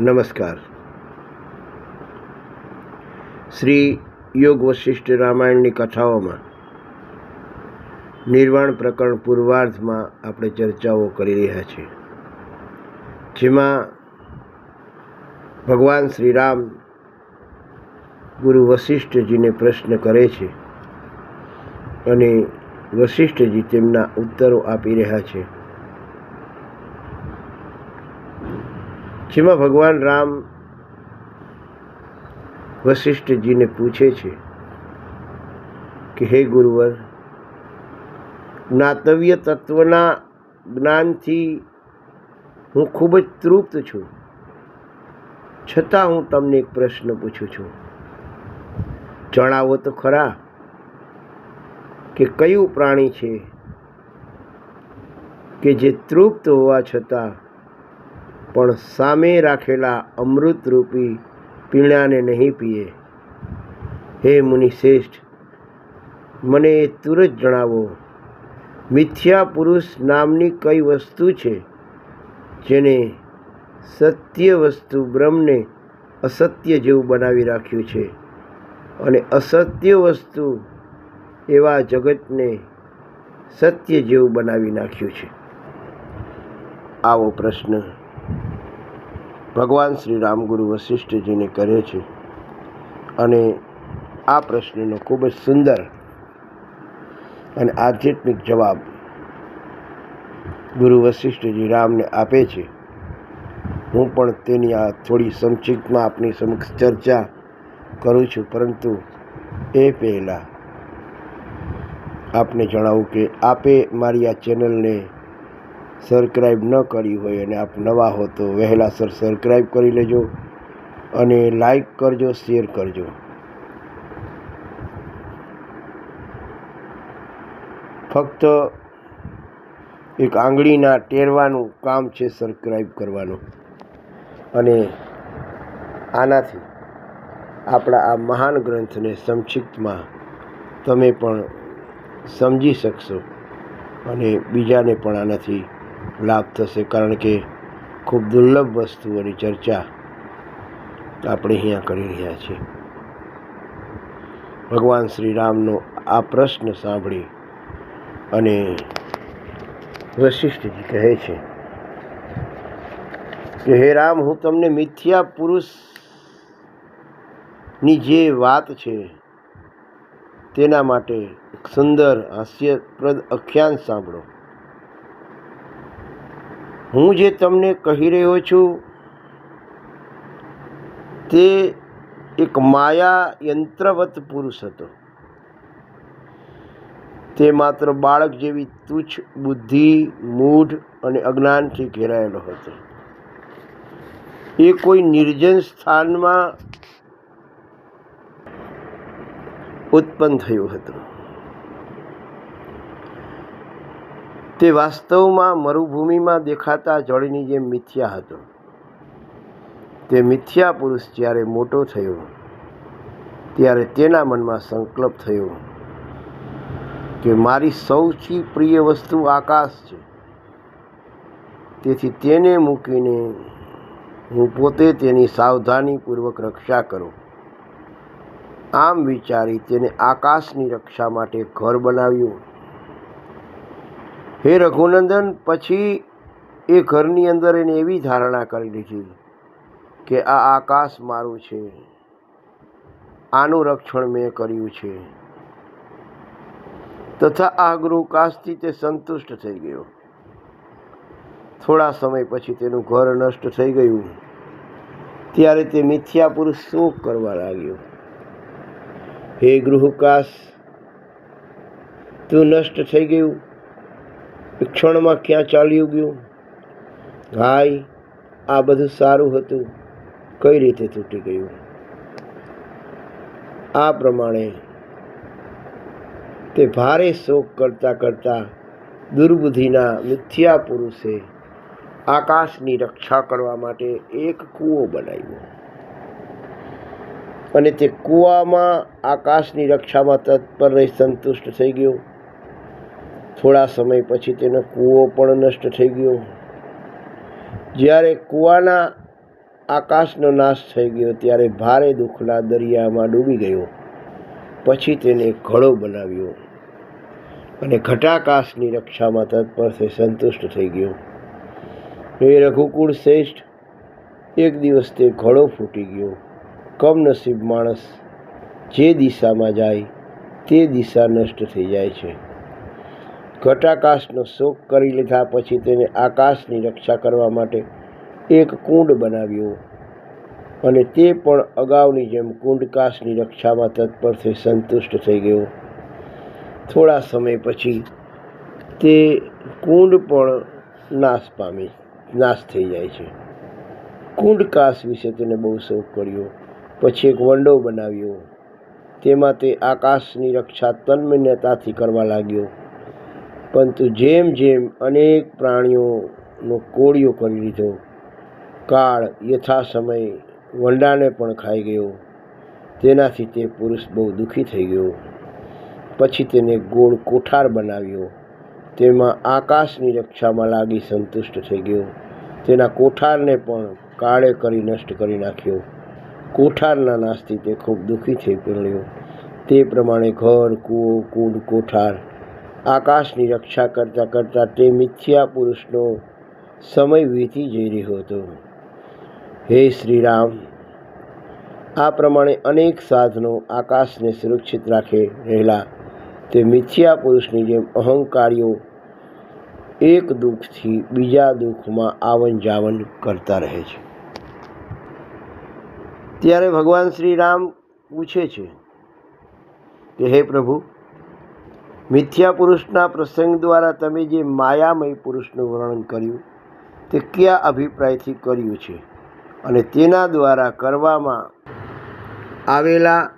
નમસ્કાર. શ્રી યોગ વશિષ્ઠ રામાયણની કથાઓમાં નિર્વાણ પ્રકરણ પૂર્વાર્ધમાં આપણે ચર્ચાઓ કરી રહ્યા છીએ. જેમાં ભગવાન શ્રી રામ ગુરુ વશિષ્ઠજીને પ્રશ્ન કરે છે અને વશિષ્ઠજી તેમના ઉત્તરો આપી રહ્યા છે. જેમાં ભગવાન રામ વશિષ્ઠજીને પૂછે છે કે, હે ગુરુવર, જ્ઞાતવ્ય તત્વના જ્ઞાનથી હું ખૂબ જ તૃપ્ત છું. છતાં હું તમને એક પ્રશ્ન પૂછું છું. જણાવો તો ખરા કે કયું પ્રાણી છે કે જે તૃપ્ત હોવા છતાં પણ સામે રાખેલા અમૃતરૂપી પીણાને નહીં પીએ. હે મુનિ શ્રેષ્ઠ મને એ તુરત જણાવો, મિથ્યા પુરુષ નામની કઈ વસ્તુ છે જેને સત્ય વસ્તુ બ્રહ્મને અસત્ય જેવું બનાવી રાખ્યું છે? અને અસત્ય વસ્તુ એવા જગતને સત્ય જેવું બનાવી નાખ્યું છે? આવો પ્રશ્ન ભગવાન શ્રી રામગુરુ વશિષ્ઠજીને કરે છે, અને આ પ્રશ્નનો ખૂબ જ સુંદર અને આધ્યાત્મિક જવાબ ગુરુ વશિષ્ઠજી રામને આપે છે. હું પણ તેની આ થોડી સંક્ષિપ્તમાં આપની સમક્ષ ચર્ચા કરું છું, પરંતુ એ પહેલાં આપને જણાવું કે આપે મારી આ ચેનલને સબસ્ક્રાઈબ ન કરી હોય અને આપ નવા હો તો વહેલાસર સબસ્ક્રાઈબ કરી લેજો અને લાઈક કરજો શેર કરજો. ફક્ત એક આંગળીના ટેરવાનું કામ છે સબસ્ક્રાઈબ કરવાનું. અને આનાથી આપણા આ મહાન ગ્રંથને સંક્ષિપ્તમાં તમે પણ સમજી શકશો અને બીજાને પણ આનાથી લાભ થશે કારણ કે ખૂબ દુર્લભ વસ્તુઓની ચર્ચા આપણે અહીંયા કરી રહ્યા છીએ. ભગવાન શ્રી રામનો આ પ્રશ્ન સાંભળી અને વશિષ્ઠજી કહે છે કે, હે રામ, હું તમને મિથ્યા પુરુષની જે વાત છે તેના માટે સુંદર હાસ્યપ્રદ આખ્યાન સાંભળો. હું જે તમને કહી રહ્યો છું, તે એક માયા યંત્રવત પુરુષ હતો. તે માત્ર બાળક જેવી તુચ્છ બુદ્ધિ, મૂઢ અને અજ્ઞાનથી ઘેરાયેલો હતો. એ કોઈ નિર્જન સ્થાનમાં ઉત્પન્ન થયું હતું. તે વાસ્તવમાં મરુભૂમિમાં દેખાતા જળની જેમ મિથ્યા હતો. તે મિથ્યા પુરુષ જ્યારે મોટો થયો, ત્યારે તેના મનમાં સંકલ્પ થયો કે મારી સૌથી પ્રિય વસ્તુ આકાશ છે. તેથી તેને મૂકીને હું પોતે તેની સાવધાનીપૂર્વક રક્ષા કરું. આમ વિચારી તેને આકાશની રક્ષા માટે ઘર બનાવ્યું. હે રઘુનંદન, પછી એ ઘરની અંદર એને એવી ધારણા કરી લીધી કે આ આકાશ મારું છે. આનું રક્ષણ મેં કર્યું છે. તથા આ ગૃહકાશથી તે સંતુષ્ટ થઈ ગયો. થોડા સમય પછી તેનું ઘર નષ્ટ થઈ ગયું. ત્યારે તે મિથ્યા પુરુષ શોક કરવા લાગ્યો. હે ગૃહકાશ તું નષ્ટ થઈ ગયું? ક્ષણમાં ક્યાં ચાલ્યું ગયું? હાય, આ બધું સારું હતું. કઈ રીતે તૂટી ગયું? આ પ્રમાણે તે ભારે શોક કરતા કરતા દુર્બુદ્ધિના મિથ્યા પુરુષે આકાશની રક્ષા કરવા માટે એક કૂવો બનાવ્યો. અને તે કૂવામાં આકાશની રક્ષામાં તત્પર રહી સંતુષ્ટ થઈ ગયો. થોડા સમય પછી તેનો કૂવો પણ નષ્ટ થઈ ગયો. જ્યારે કૂવાના આકાશનો નાશ થઈ ગયો ત્યારે ભારે દુઃખના દરિયામાં ડૂબી ગયો. પછી તેને ઘડો બનાવ્યો અને ઘટાકાશની રક્ષામાં તત્પરથી સંતુષ્ટ થઈ ગયો. એ રઘુકુળ શ્રેષ્ઠ. એક દિવસ તે ઘડો ફૂટી ગયો. કમનસીબ માણસ જે દિશામાં જાય તે દિશા નષ્ટ થઈ જાય છે. ઘટાકાશનો શોક કરી લીધા પછી તેને આકાશની રક્ષા કરવા માટે એક કુંડ બનાવ્યો. અને તે પણ અગાઉની જેમ કુંડકાશની રક્ષામાં તત્પરથી સંતુષ્ટ થઈ ગયો. થોડા સમય પછી તે કુંડ પણ નાશ પામી, નાશ થઈ જાય છે. કુંડકાશ વિશે તેને બહુ શોખ કર્યો. પછી એક વંડો બનાવ્યો. તેમાં તે આકાશની રક્ષા તન્મન્યતાથી કરવા લાગ્યો. પરંતુ જેમ જેમ અનેક પ્રાણીઓનો કોળિયો કરી લીધો, કાળ યથા સમય વંડાને પણ ખાઈ ગયો. તેનાથી તે પુરુષ બહુ દુઃખી થઈ ગયો. પછી તેને ગોળ કોઠાર બનાવ્યો. તેમાં આકાશની રક્ષામાં લાગી સંતુષ્ટ થઈ ગયો. તેના કોઠારને પણ કાળે કરી નષ્ટ કરી નાખ્યો. કોઠારના નાશથી તે ખૂબ દુઃખી થઈ પડ્યો. તે પ્રમાણે ઘર, કૂવો, કુંડ, કોઠાર આકાશની રક્ષા કરતાં કરતાં તે મિથ્યા પુરુષનો સમય વીતી જઈ રહ્યો હતો. હે શ્રીરામ, આ પ્રમાણે અનેક સાધનો આકાશને સુરક્ષિત રાખે રહેલા. તે મિથ્યા પુરુષની જેમ અહંકારીઓ એક દુઃખથી બીજા દુઃખમાં આવન જાવન કરતા રહે છે. ત્યારે ભગવાન શ્રી રામ પૂછે છે કે, હે પ્રભુ મિથ્યા પુરુષના પ્રસંગ દ્વારા તમે જે માયામય પુરુષનું વર્ણન કર્યું, તે કયા અભિપ્રાયથી કર્યું છે? અને તેના દ્વારા કરવામાં આવેલા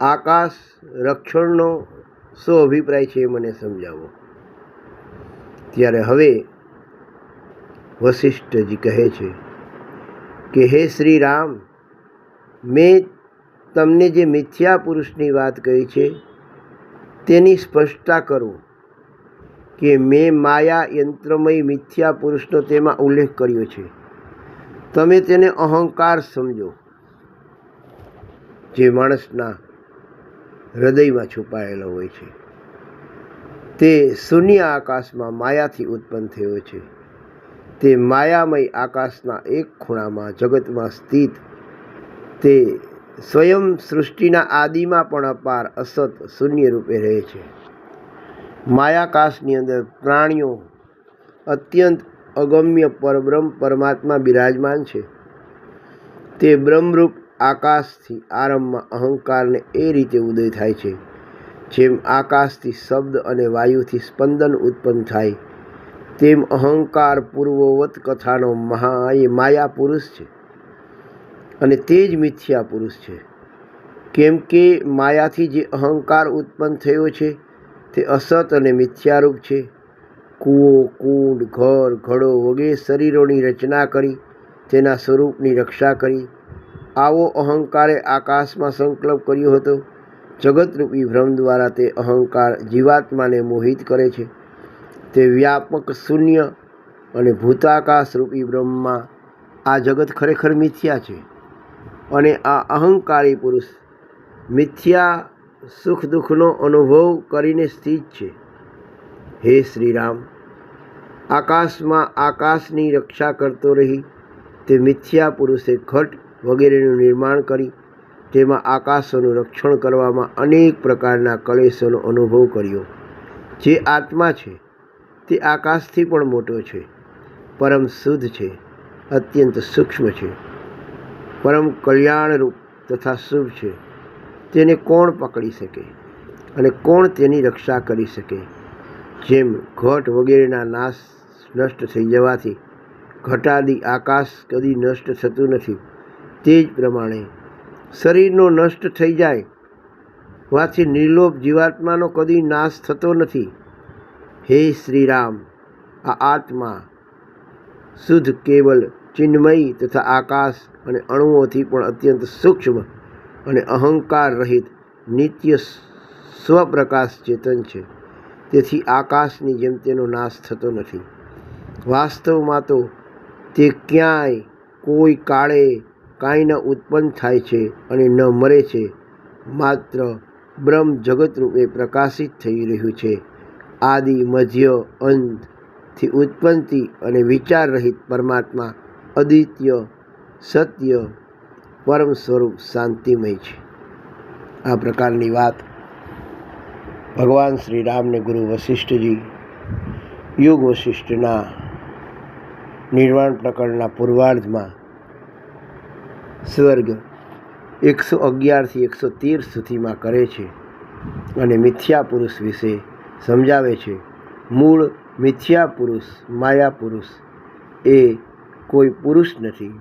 આકાશ રક્ષણનો શું અભિપ્રાય છે એ મને સમજાવો. ત્યારે હવે વશિષ્ઠજી કહે છે કે, હે શ્રી રામ મેં તમને જે મિથ્યા પુરુષની વાત કહી છે તેની સ્પષ્ટતા કરું કે મેં માયા યંત્રમય મિથ્યા પુરુષનો તેમાં ઉલ્લેખ કર્યો છે. તમે તેને અહંકાર સમજો. જે માણસના હૃદયમાં છુપાયેલો હોય છે. તે શૂન્ય આકાશમાં માયાથી ઉત્પન્ન થયો છે. તે માયામય આકાશના એક ખૂણામાં જગતમાં સ્થિત તે સ્વયં સૃષ્ટિના આદિમાં પણ અપાર અસત શૂન્ય રૂપે રહે છે. માયાકાશની અંદર પ્રાણીઓ અત્યંત અગમ્ય પરબ્રહ્મ પરમાત્મા બિરાજમાન છે. તે બ્રહ્મરૂપ આકાશથી આરંભમાં અહંકારને એ રીતે ઉદય થાય છે, જેમ આકાશથી શબ્દ અને વાયુથી સ્પંદન ઉત્પન્ન થાય, તેમ અહંકાર પૂર્વવત કથાનો મહા એ માયા પુરુષ છે. અને તે જ મિથ્યા પુરુષ છે. કેમ કે માયાથી જે અહંકાર ઉત્પન્ન થયો છે, તે અસત અને મિથ્યારૂપ છે. કૂવો, કુંડ, ઘર, ઘડો વગેરે શરીરોની રચના કરી, તેના સ્વરૂપની રક્ષા કરી. આવો અહંકારે આકાશમાં સંકલ્પ કર્યો હતો. જગતરૂપી ભ્રમ દ્વારા તે અહંકાર જીવાત્માને મોહિત કરે છે. તે વ્યાપક શૂન્ય અને ભૂતાકાશ રૂપી બ્રહ્મમાં આ જગત ખરેખર મિથ્યા છે. અને આ અહંકારી પુરુષ મિથ્યા સુખ દુઃખનો અનુભવ કરીને સ્થિત છે. હે શ્રીરામ, આકાશમાં આકાશની રક્ષા કરતો રહી, તે મિથ્યા પુરુષે ઘટ વગેરેનું નિર્માણ કરી, તેમાં આકાશોનું રક્ષણ કરવામાં અનેક પ્રકારના કલેશોનો અનુભવ કર્યો. જે આત્મા છે, તે આકાશથી પણ મોટો છે, પરમ શુદ્ધ છે, અત્યંત સૂક્ષ્મ છે. પરમ કલ્યાણરૂપ તથા શુભ છે. તેને કોણ પકડી શકે અને કોણ તેની રક્ષા કરી શકે? જેમ ઘટ વગેરેના નાશ નષ્ટ થઈ જવાથી ઘટાદી આકાશ કદી નષ્ટ થતું નથી. તે જ પ્રમાણે શરીરનો નષ્ટ થઈ જાય વાથી નિર્લોભ જીવાત્માનો કદી નાશ થતો નથી. હે શ્રીરામ, આ આત્મા શુદ્ધ કેવલ ચિન્મય તથા આકાશ અને અણુઓથી પણ અત્યંત સૂક્ષ્મ અને અહંકાર રહિત નિત્ય સ્વપ્રકાશ ચેતન છે. તેથી આકાશની જેમ તેનો નાશ થતો નથી. વાસ્તવમાં તો તે ક્યાંય, કોઈ કાળે કાંઈ ન ઉત્પન્ન થાય છે અને ન મરે છે. માત્ર બ્રહ્મ જગત રૂપે પ્રકાશિત થઈ રહ્યું છે. આદિ, મધ્ય અંતથી ઉત્પન્નથી અને વિચાર રહિત પરમાત્મા અદ્વિતીય સત્ય, પરમ સ્વરૂપ શાંતિમય છે. આ પ્રકારની વાત ભગવાન શ્રી રામને ગુરુ વશિષ્ઠજી, યુગ વશિષ્ઠના નિર્વાણ પ્રકરણના પૂર્વાર્ધમાં સ્વર્ગ એકસો અગિયારથી એકસો તેર સુધીમાં કરે છે અને મિથ્યા પુરુષ વિશે સમજાવે છે. મૂળ મિથ્યા પુરુષ, માયા પુરુષ એ કોઈ પુરુષ નથી,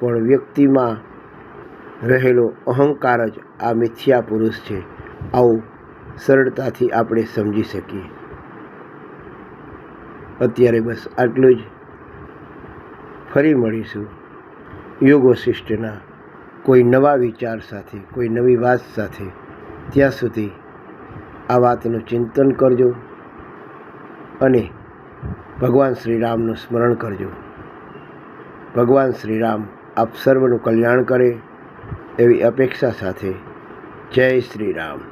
પણ વ્યક્તિમાં રહેલો અહંકાર જ આ મિથ્યા પુરુષ છે. આવું સરળતાથી આપણે સમજી શકીએ. અત્યારે બસ આટલું જ. ફરી મળીશું યોગ વશિષ્ઠના કોઈ નવા વિચાર સાથે, કોઈ નવી વાત સાથે. ત્યાં સુધી આ વાતનું ચિંતન કરજો અને ભગવાન શ્રી રામનું સ્મરણ કરજો. ભગવાન શ્રી રામ આપ સર્વનું કલ્યાણ કરે એવી અપેક્ષા સાથે જય શ્રી રામ